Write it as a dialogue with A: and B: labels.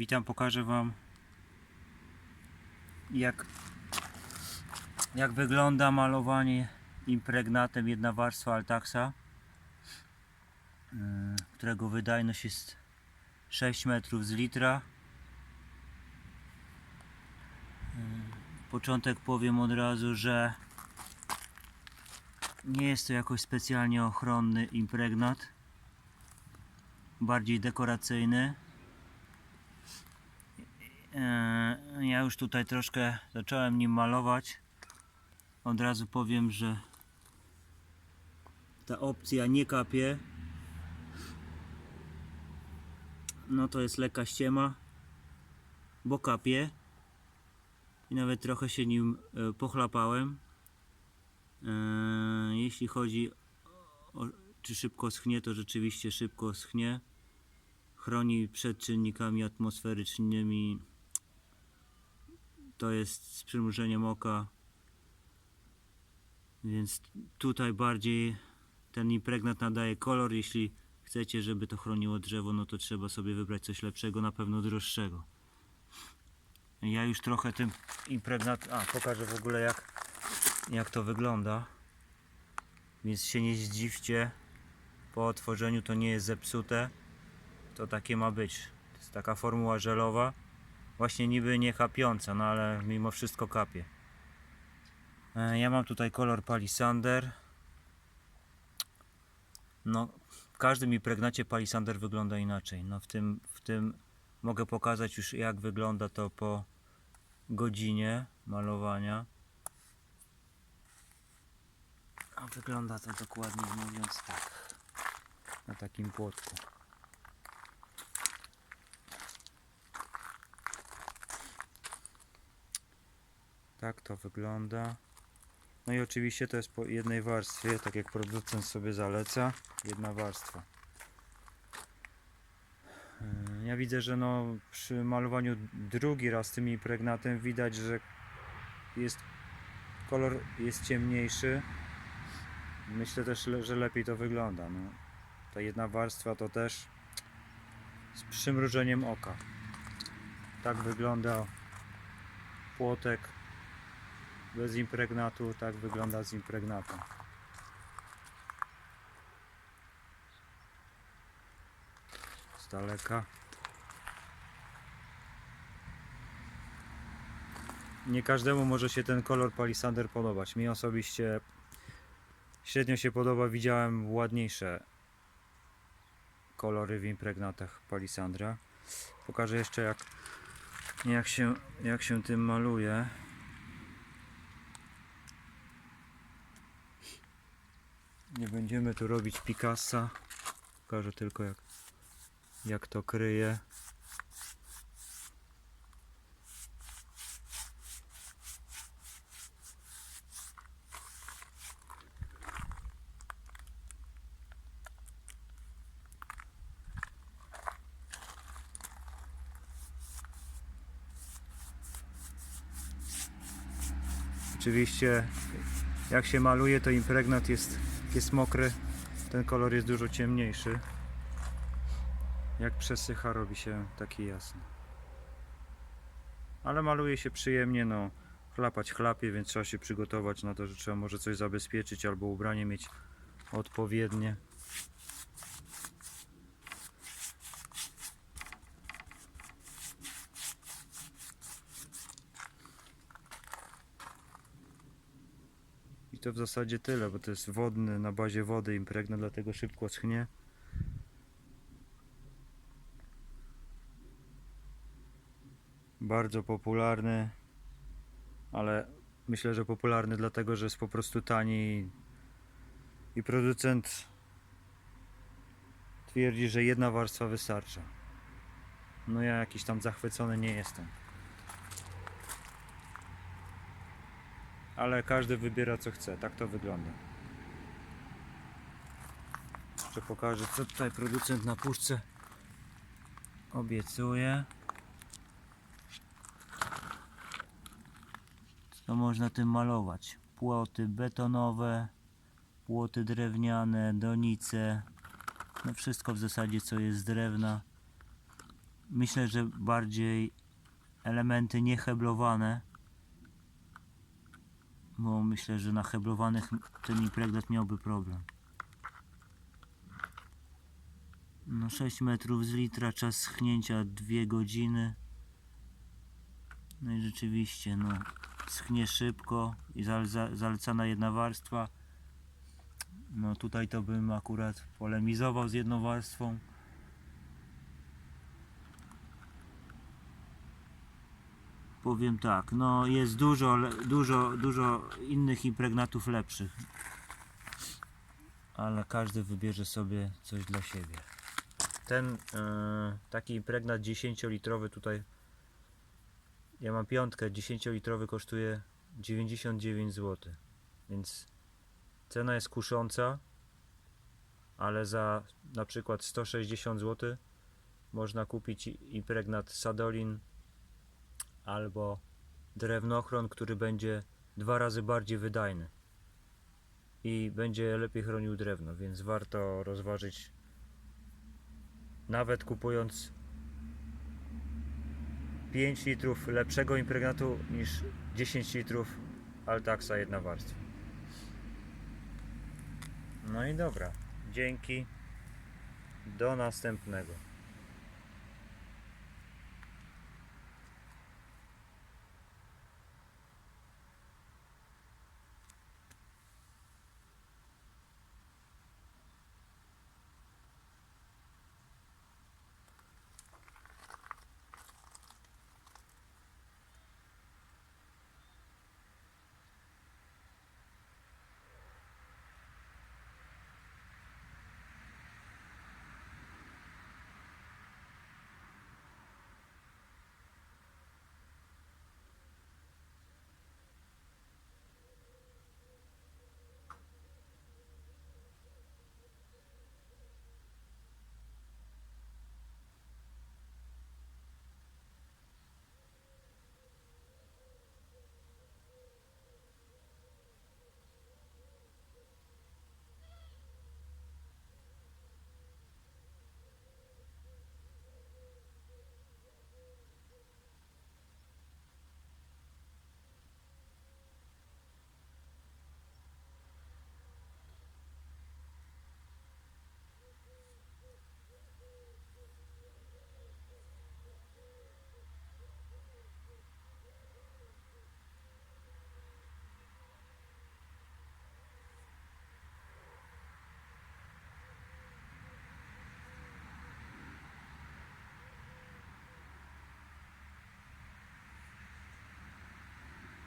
A: Witam, pokażę Wam jak, jak wygląda malowanie impregnatem jedna warstwa Altaxa, mm, którego wydajność jest 6 metrów z litra. Mm, Początek powiem od razu, że nie jest to jakoś specjalnie ochronny impregnat, bardziej dekoracyjny. Eee, Ja już tutaj troszkę zacząłem nim malować. Od razu powiem, że ta opcja nie kapie. No to jest lekka ściema, bo kapie. I nawet trochę się nim e, pochlapałem. Eee, Jeśli chodzi o czy szybko schnie, to rzeczywiście szybko schnie. Chroni przed czynnikami atmosferycznymi. To jest z przymrużeniem oka. Więc tutaj bardziej ten impregnat nadaje kolor. Jeśli chcecie, żeby to chroniło drzewo, no to trzeba sobie wybrać coś lepszego, na pewno droższego. Ja już trochę tym impregnat. A, pokażę w ogóle jak, jak to wygląda. Więc się nie zdziwcie. Po otworzeniu to nie jest zepsute. To takie ma być. To jest taka formuła żelowa. Właśnie niby nie kapiąca, no ale mimo wszystko kapie. E, Ja mam tutaj kolor palisander. No, w każdym impregnacie palisander wygląda inaczej. No w tym, w tym mogę pokazać już jak wygląda to po godzinie malowania. Wygląda to dokładnie mówiąc tak. Na takim płotku. Tak to wygląda. No i oczywiście to jest po jednej warstwie, tak jak producent sobie zaleca. Jedna warstwa. Yy, Ja widzę, że no przy malowaniu drugi raz tym impregnatem widać, że jest kolor jest ciemniejszy. Myślę też, że lepiej to wygląda. No, ta jedna warstwa to też z przymrużeniem oka. Tak wygląda płotek bez impregnatu, tak wygląda z impregnatem. Z daleka. Nie każdemu może się ten kolor palisander podobać. Mi osobiście średnio się podoba. Widziałem ładniejsze kolory w impregnatach palisandra. Pokażę jeszcze jak, jak, się, jak się tym maluje. Nie będziemy tu robić Picassa. Pokażę tylko jak, jak to kryje. Oczywiście jak się maluje to impregnat jest, jest mokry, ten kolor jest dużo ciemniejszy. Jak przesycha robi się taki jasny. Ale maluje się przyjemnie, no chlapać chlapie, więc trzeba się przygotować na to, że trzeba może coś zabezpieczyć albo ubranie mieć odpowiednie. To w zasadzie tyle, bo to jest wodny, na bazie wody impregnat, dlatego szybko schnie. Bardzo popularny, ale myślę, że popularny dlatego, że jest po prostu tani i producent twierdzi, że jedna warstwa wystarcza. No ja jakiś tam zachwycony nie jestem. Ale każdy wybiera co chce. Tak to wygląda. Jeszcze pokażę, co tutaj producent na puszce obiecuje. Co można tym malować? Płoty betonowe, płoty drewniane, donice. No wszystko w zasadzie co jest z drewna. myślę, że bardziej elementy nieheblowane. Bo myślę, że na heblowanych ten impregnat miałby problem. No 6 metrów z litra, czas schnięcia 2 godziny. No i rzeczywiście, no schnie szybko i zaleca, zalecana jedna warstwa. No tutaj to bym akurat polemizował z jedną warstwą. Powiem tak, no jest dużo, dużo, dużo innych impregnatów lepszych. Ale każdy wybierze sobie coś dla siebie. Ten e, taki impregnat 10-litrowy tutaj ja mam piątkę, 10-litrowy kosztuje 99 zł. Więc cena jest kusząca, ale za na przykład 160 zł można kupić impregnat Sadolin albo drewnochron, który będzie dwa razy bardziej wydajny i będzie lepiej chronił drewno, więc warto rozważyć nawet kupując 5 litrów lepszego impregnatu niż 10 litrów Altaxa jedna warstwa. No i dobra, dzięki. Do następnego.